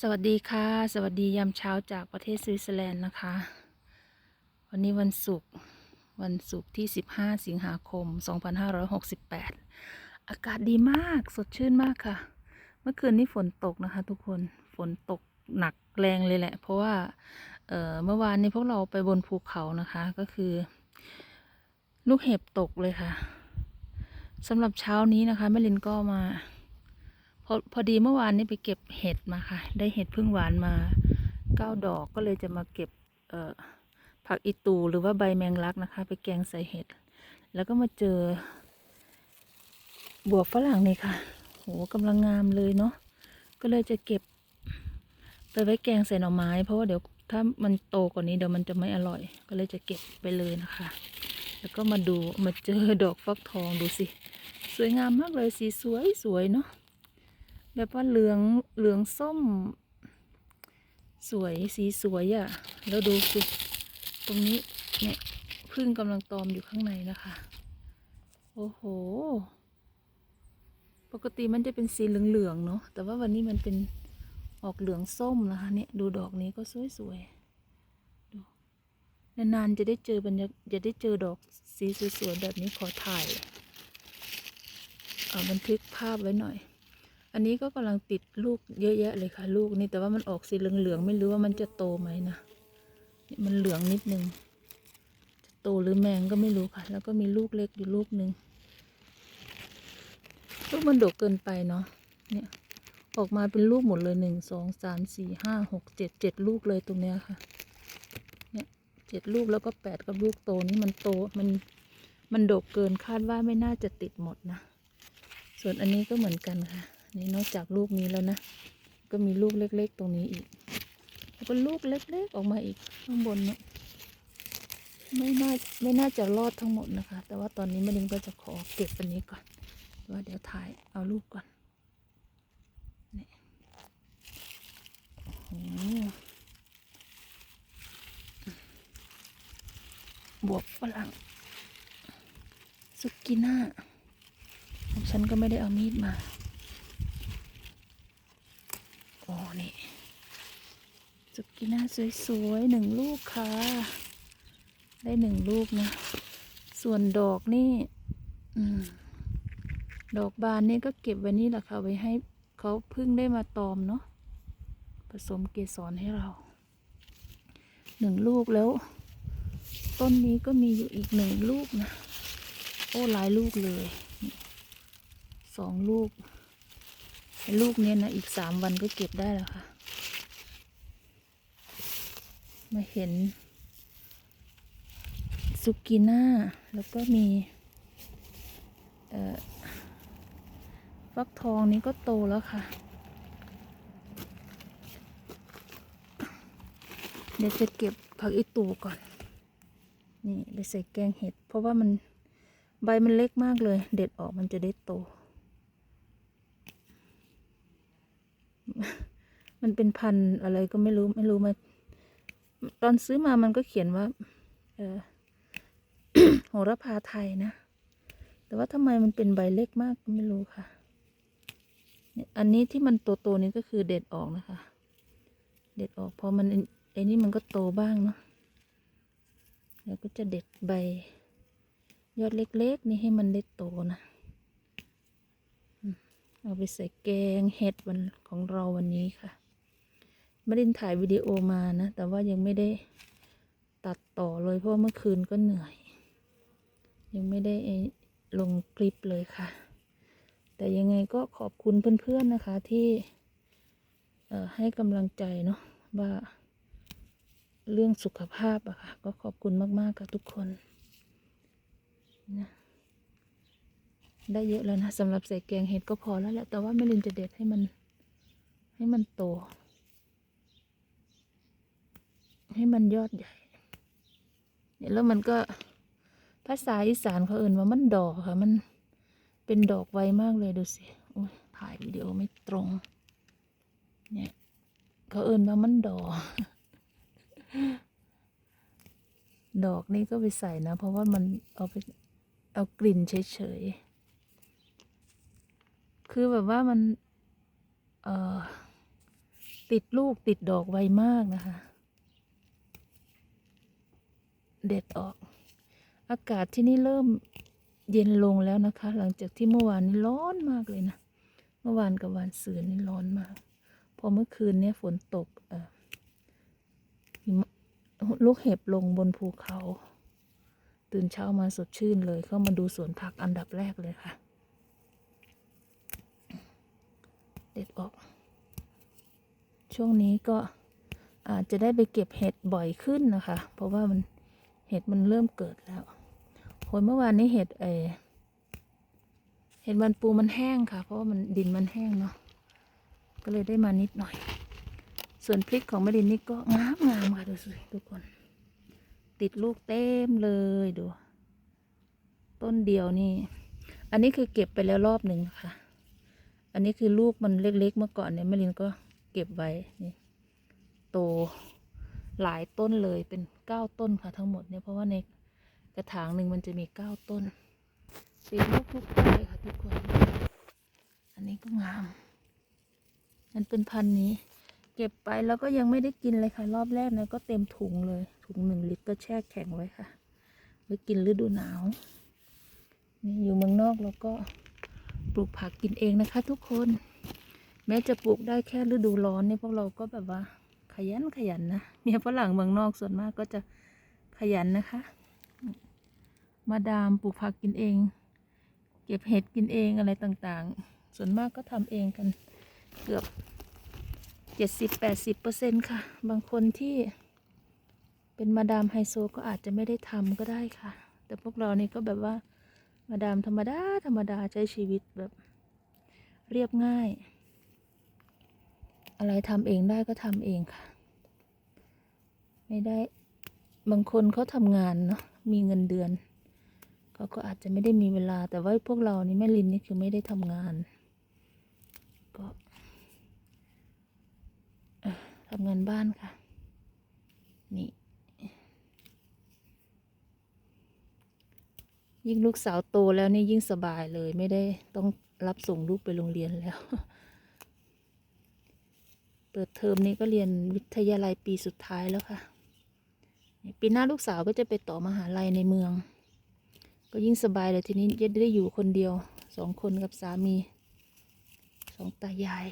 สวัสดีค่ะ สวัสดียามเช้าจากประเทศสวิตเซอร์แลนด์นะคะ วันนี้วันศุกร์วันศุกร์ที่ 15 สิงหาคม 2568 อากาศดีมากสดชื่นมากค่ะ เมื่อคืนนี้ฝนตกนะคะ ทุกคนฝนตกหนักแรงเลยแหละ เพราะว่าเเมื่อวานนี้พวกเราไปบนภูเขานะคะก็คือ ลูกเห็บตกเลยค่ะสำหรับเช้านี้นะคะแม่ลินก็มา พอพอดีเมื่อวานนี้ไปเก็บเห็ดมาค่ะ ได้เห็ดพึ่งหวานมาเก้าดอกก็เลยจะมาเก็บเอ่อผักอีตูหรือว่าใบแมงลักนะคะ ไปแกงใส่เห็ด แล้วก็มาเจอ บวบฝรั่งนี่ค่ะ โหกำลังงามเลยเนาะก็เลยจะเก็บ ไปไว้แกงใส่หน่อไม้ เพราะว่าเดี๋ยวถ้ามันโตกว่านี้เดี๋ยวมันจะไม่อร่อย ก็เลยจะเก็บไปเลยนะคะ แล้วก็มาดูมาเจอดอกฟักทองดูสิ สวยงามมากเลยสีสวยสวยเนาะ แบบว่าเหลืองเหลืองส้ม สวยสีสวยอะ่ะ แล้วดูสิตรงนี้เนี่ยพึ่งกำลังตอมอยู่ข้างในนะคะ โอ้โห ปกติมันจะเป็นสีเหลืองๆเนาะแต่ว่าวันนี้มันเป็นออกเหลืองส้มนะคะเนี่ยดูดอกนี้ก็สวยๆดูนานๆจะได้เจอบรรยากจะได้เจอดอกสีสวยๆแบบนี้ขอถ่ายเอาบันทึกภาพไว้หน่อย อันนี้ก็กำลังติดลูกเยอะแยะเลยค่ะ ลูกนี่แต่ว่ามันออกสีเหลืองๆไม่รู้ว่ามันจะโตไหมนะนี่มันเหลืองนิดนึงจะโตหรือแมงก็ไม่รู้ค่ะ แล้วก็มีลูกเล็กอยู่ลูกหนึ่งลูกมันดกเกินไปเนาะเนี่ยออกมาเป็นลูกหมดเลยหนึ่งสองสามสี่ห้าหกเจ็ดเจ็ดลูกเลยตรงเนี้ยค่ะเนี่ยเจ็ดลูกแล้วก็แปดกับลูกโตนี่มันโตมันมันดกเกินคาดว่าไม่น่าจะติดหมดนะ ส่วนอันนี้ก็เหมือนกันค่ะ นี่นอกจากลูกนี้แล้วนะ ก็มีลูกเล็ก ๆ ตรงนี้อีก แล้วก็ลูกเล็ก ๆ ออกมาอีกข้างบนเนี่ยไม่น่าไม่น่าจะรอดทั้งหมดนะคะ แต่ว่าตอนนี้แม่ลิงก็จะขอเก็บอันนี้ก่อนว่าเดี๋ยวถ่ายเอาลูกก่อนนี่โอ้โหบวบฝรั่งสุกิน่า ฉันก็ไม่ได้เอามีดมา โอ้นี่สุกิน่าสวยๆหนึ่งลูกค่ะ ได้หนึ่งลูกนะ ส่วนดอกนี่อดอกบานนี่ก็เก็บไว้นี่แหละค่ะ ไว้ให้เขาเพิ่งได้มาตอมเนาะผสมเกสรให้เราหนึ่งลูกแล้ว ต้นนี้ก็มีอยู่อีกหนึ่งลูกนะ โอ้หลายลูกเลยสองลูก ลูกเนี้ยนะอีกสามวันก็เก็บได้แล้วค่ะ มาเห็นซุกิน่าแล้วก็มีฟักทองนี้ก็โตแล้วค่ะ เดี๋ยวจะเก็บผักอีตูก่อน นี่ไปใส่แกงเห็ด เพราะว่ามันใบมันเล็กมากเลย เด็ดออกมันจะได้โต มันเป็นพันอะไรก็ไม่รู้ไม่รู้มา ตอนซื้อมามันก็เขียนว่า เออโหระพาไทยนะ แต่ว่าทำไมมันเป็นใบเล็กมากก็ไม่รู้ค่ะ อันนี้ที่มันโตๆนี้ก็คือเด็ดออกนะคะ เด็ดออกพอมันไอ้นี่มันก็โตบ้างเนาะแล้วก็จะเด็ดใบ ยอดเล็ก ๆ นี่ให้มันได้โตนะ เอาไปใส่แกงเห็ดวันของเราวันนี้ค่ะไม่ได้ถ่ายวิดีโอมานะ แต่ว่ายังไม่ได้ตัดต่อเลยเพราะเมื่อคืนก็เหนื่อย ยังไม่ได้ลงคลิปเลยค่ะ แต่ยังไงก็ขอบคุณเพื่อนๆนะคะที่ให้กำลังใจเนาะว่าเรื่องสุขภาพอะค่ะ ก็ขอบคุณมากๆค่ะทุกคนนะ ได้เยอะแล้วนะสำหรับใส่แกงเห็ดก็พอแล้วแหละแต่ว่าแม่ลินจะเด็ดให้มัน ให้มันโต ให้มันยอดใหญ่เนี่ยแล้วมันก็ภาษาอีสานเขาเอ่นว่ามันดอกค่ะ มันเป็นดอกไวมากเลยดูสิโอ้ยถ่ายวิดีโอไม่ตรง เนี่ยเขาเอ่นว่ามันดอก ดอกนี้ก็ไปใส่นะ เพราะว่ามันเอาไปเอากลิ่นเฉยๆ คือแบบว่ามัน เออติดลูกติดดอกไวมากนะคะ เด็ดออก อากาศที่นี่เริ่มเย็นลงแล้วนะคะ หลังจากที่เมื่อวานนี้ร้อนมากเลยนะ เมื่อวานกับวันซืนนี่ร้อนมาก พอเมื่อคืนเนี้ยฝนตก เอ่อลูกเห็บลงบนภูเขา ตื่นเช้ามาสดชื่นเลย เข้ามาดูสวนผักอันดับแรกเลยค่ะ เด็ดออก ช่วงนี้ก็อาจจะได้ไปเก็บเห็ดบ่อยขึ้นนะคะ เพราะว่ามันเห็ดมันเริ่มเกิดแล้วโหยเมื่อวานนี้เห็ดเอเห็ดมันปูมันแห้งค่ะ เพราะว่ามันดินมันแห้งเนาะก็เลยได้มานิดหน่อย ส่วนพริกของแม่ดินนี่ก็งามงามๆค่ะดูสิทุกคน ติดลูกเต็มเลยดู ต้นเดียวนี่ อันนี้คือเก็บไปแล้วรอบหนึ่งนะคะ อันนี้คือลูกมันเล็กๆเมื่อก่อนเนี่ยแม่ลินก็เก็บไว้นี่โตหลายต้นเลยเป็นเก้าต้นค่ะทั้งหมดเนี่ยเพราะว่าในกระถางหนึ่งมันจะมีเก้าต้นติดลูกทุกต้นเลยค่ะทุกคน อันนี้ก็งามมันเป็นพันนี้ เก็บไปแล้วก็ยังไม่ได้กินเลยค่ะ รอบแรกเนี่ยก็เต็มถุงเลยถุงหนึ่งลิตรก็แช่แข็งไว้ค่ะไว้กินฤดูหนาวนี่อยู่เมืองนอกแล้วก็ ปลูกผักกินเองนะคะ ทุกคน แม้จะปลูกได้แค่ฤดูร้อนเนี่ยพวกเราก็แบบว่า ขยันขยันนะเมียฝรั่งเมืองนอกส่วนมากก็จะขยันนะคะ มาดามปลูกผักกินเอง เก็บเห็ดกินเองอะไรต่างๆ ส่วนมากก็ทำเองกันเกือบเจ็ดสิบแปดสิบเปอร์เซ็นค่ะ บางคนที่เป็นมาดามไฮโซก็อาจจะไม่ได้ทำก็ได้ค่ะ แต่พวกเรานี่ก็แบบว่า มาดามธรรมดา ธรรมดาใช้ชีวิตแบบ เรียบง่าย อะไรทำเองได้ก็ทำเองค่ะ ไม่ได้บางคนเขาทำงานเนาะมีเงินเดือนเขาก็อาจจะไม่ได้มีเวลาแต่ว่าพวกเรานี่แม่ลินนี่คือไม่ได้ทำงาน ก็ทำงานบ้านค่ะ นี่ ยิ่งลูกสาวโตแล้วนี่ยิ่งสบายเลย ไม่ได้ต้องรับส่งลูกไปโรงเรียนแล้ว เปิดเทอมนี้ก็เรียนวิทยาลัยปีสุดท้ายแล้วค่ะ ปีหน้าลูกสาวก็จะไปต่อมหาลัยในเมือง ก็ยิ่งสบายเลยทีนี้จะได้อยู่คนเดียวสองคนกับสามีสองตายาย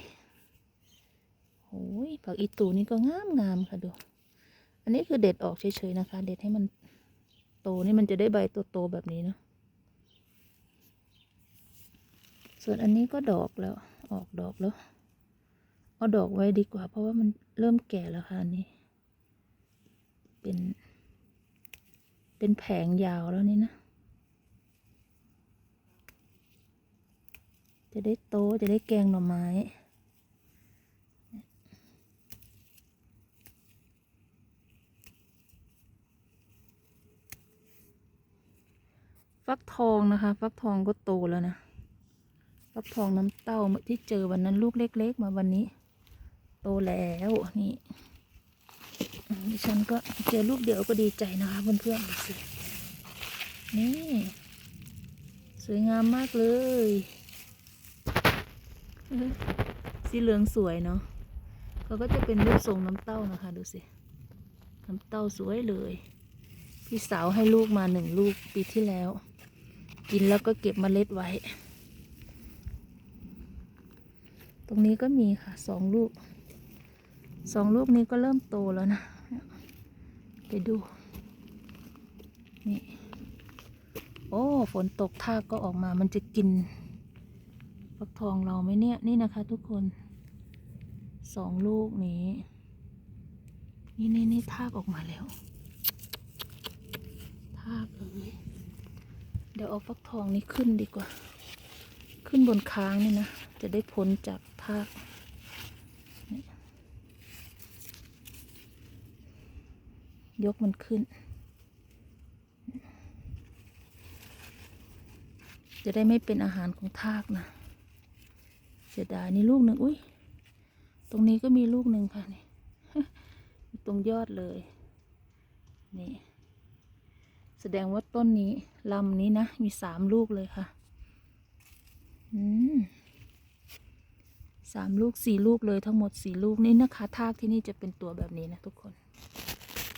โอ้ยผักอีตูนี่ก็งามงามค่ะดู อันนี้คือเด็ดออกเฉยๆนะคะ เด็ดให้มันโตนี่มันจะได้ใบโตๆแบบนี้เนาะ ส่วนอันนี้ก็ดอกแล้ว ออกดอกแล้ว เอาดอกไว้ดีกว่า เพราะว่ามันเริ่มแก่แล้วค่ะอันนี้ เป็น เป็นแผงยาวแล้วนี่นะ จะได้โตจะได้แกงหน่อไม้ฟักทองนะคะ ฟักทองก็โตแล้วนะ ฟักทองน้ำเต้าที่เจอวันนั้นลูกเล็ก ๆ มาวันนี้ โตแล้วนี่ดิฉันก็เจอลูกเดียวก็ดีใจนะคะเพื่อนๆดูสินี่ สวยงามมากเลย สีเหลืองสวยเนาะเขาก็จะเป็นรูปทรงน้ำเต้านะคะ ดูสิ น้ำเต้าสวยเลย พี่สาวให้ลูกมาหนึ่งลูกปีที่แล้ว กินแล้วก็เก็บเมล็ดไว้ ต รงนี้ก็มีค่ะสองลูกสองลูกนี้ก็เริ่มโตแล้วนะ ไปดู นี่ โอ้ ฝนตกทากก็ออกมา มันจะกินฟักทองเราไหมเนี่ย นี่นะคะทุกคน สองลูกนี้ นี่นี่นี่ทากออกมาแล้ว ทากเลย เดี๋ยวเอาฟักทองนี้ขึ้นดีกว่า ขึ้นบนค้างนี่นะ จะได้พ้นจาก ทากยกมันขึ้น จะได้ไม่เป็นอาหารของทากนะเสียดายนี่ลูกหนึ่งอุ้ยตรงนี้ก็มีลูกหนึ่งค่ะนี่ตรงยอดเลย นี่ แสดงว่าต้นนี้ลำนี้นะ มีสามลูกเลยค่ะ อืม สามลูกสี่ลูกเลยทั้งหมดสี่ลูกนี่นะคะทากที่นี่จะเป็นตัวแบบนี้นะทุกคน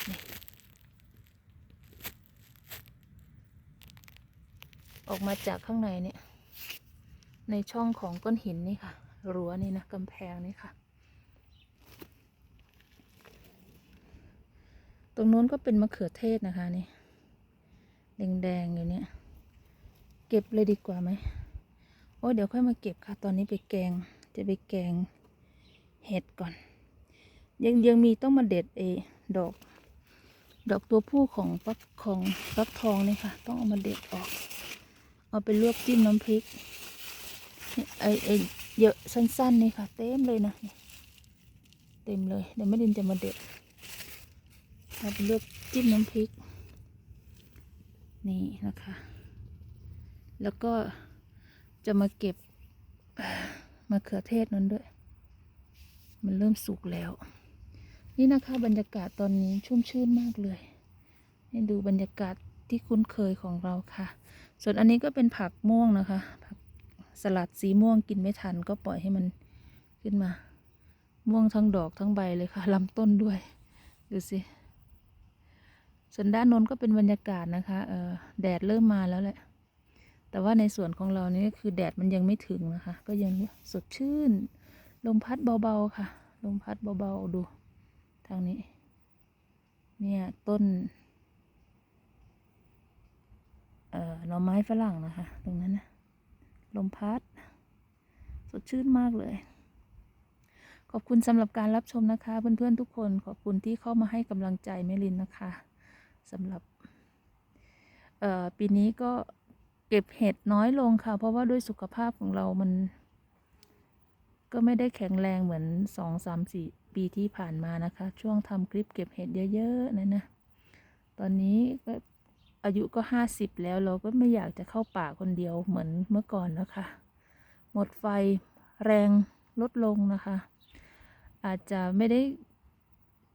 นี่ออกมาจากข้างในเนี่ย ในช่องของก้อนหินนี่ค่ะ รั้วนี่นะกำแพงนี่ค่ะ ตรงนู้นก็เป็นมะเขือเทศนะคะนี่แดงๆอยู่เนี่ย เก็บเลยดีกว่าไหมโอ้เดี๋ยวค่อยมาเก็บค่ะ ตอนนี้ไปแกง จะไปแกงเห็ดก่อน ยังยังมีต้องมาเด็ดเอดอก ดอกตัวผู้ของฟักของฟักทองนี่ค่ะ ต้องเอามาเด็ดออก เอาไปลวกจิ้มน้ำพริกไอไอเยอะสั้นๆนี่ค่ะ เต็มเลยนะเต็มเลยเดี๋ยวแม่ดินจะมาเด็ดเอาไปลวกจิ้มน้ำพริก นี่นะคะ แล้วก็จะมาเก็บ มะเขือเทศนั้นด้วย มันเริ่มสุกแล้ว นี่นะคะบรรยากาศตอนนี้ชุ่มชื่นมากเลย ให้ดูบรรยากาศที่คุ้นเคยของเราค่ะ ส่วนอันนี้ก็เป็นผักม่วงนะคะ ผักสลัดสีม่วงกินไม่ทันก็ปล่อยให้มันขึ้นมา ม่วงทั้งดอกทั้งใบเลยค่ะลำต้นด้วย ดูสิ ส่วนด้านโน้นก็เป็นบรรยากาศนะคะ เออแดดเริ่มมาแล้วแหละ แต่ว่าในส่วนของเรานี่คือแดดมันยังไม่ถึงนะคะ ก็ยังสดชื่น ลมพัดเบาๆค่ะ ลมพัดเบาๆดู ทางนี้ เนี่ยต้นเอ่อหน่อไม้ฝรั่งนะคะ ตรงนั้นนะลมพัด สดชื่นมากเลย ขอบคุณสำหรับการรับชมนะคะ เพื่อนๆทุกคนขอบคุณที่เข้ามาให้กำลังใจแม่ลินนะคะสำหรับเอ่อปีนี้ก็ เก็บเห็ดน้อยลงค่ะ เพราะว่าด้วยสุขภาพของเรามัน ก็ไม่ได้แข็งแรงเหมือนสองสามสี่ปีที่ผ่านมานะคะ ช่วงทำคลิปเก็บเห็ดเยอะๆนะนะตอนนี้ก็อายุก็ห้าสิบแล้วเราก็ไม่อยากจะเข้าป่าคนเดียวเหมือนเมื่อก่อนแล้วค่ะ หมดไฟแรงลดลงนะคะ อาจจะไม่ได้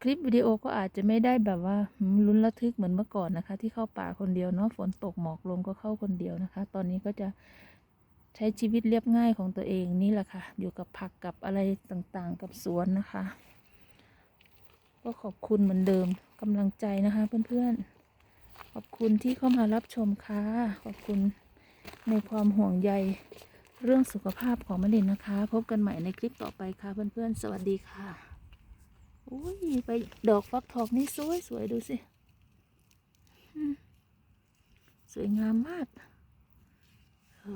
คลิปวิดีโอก็อาจจะไม่ได้แบบว่าลุ้นระทึกเหมือนเมื่อก่อนนะคะ ที่เข้าป่าคนเดียวเนาะฝนตกหมอกลงก็เข้าคนเดียวนะคะ ตอนนี้ก็จะใช้ชีวิตเรียบง่ายของตัวเองนี่แหละค่ะ อยู่กับผักกับอะไรต่างๆ กับสวนนะคะ ก็ขอบคุณเหมือนเดิมกำลังใจนะคะเพื่อนๆ ขอบคุณที่เข้ามารับชมค่ะ ขอบคุณในความห่วงใยเรื่องสุขภาพของมะลินนะคะ พบกันใหม่ในคลิปต่อไปค่ะเพื่อนๆ สวัสดีค่ะ อุ้ยไปดอกฟักทองนี่สวยสวยๆดูสิอืมสวยงามมากโอ้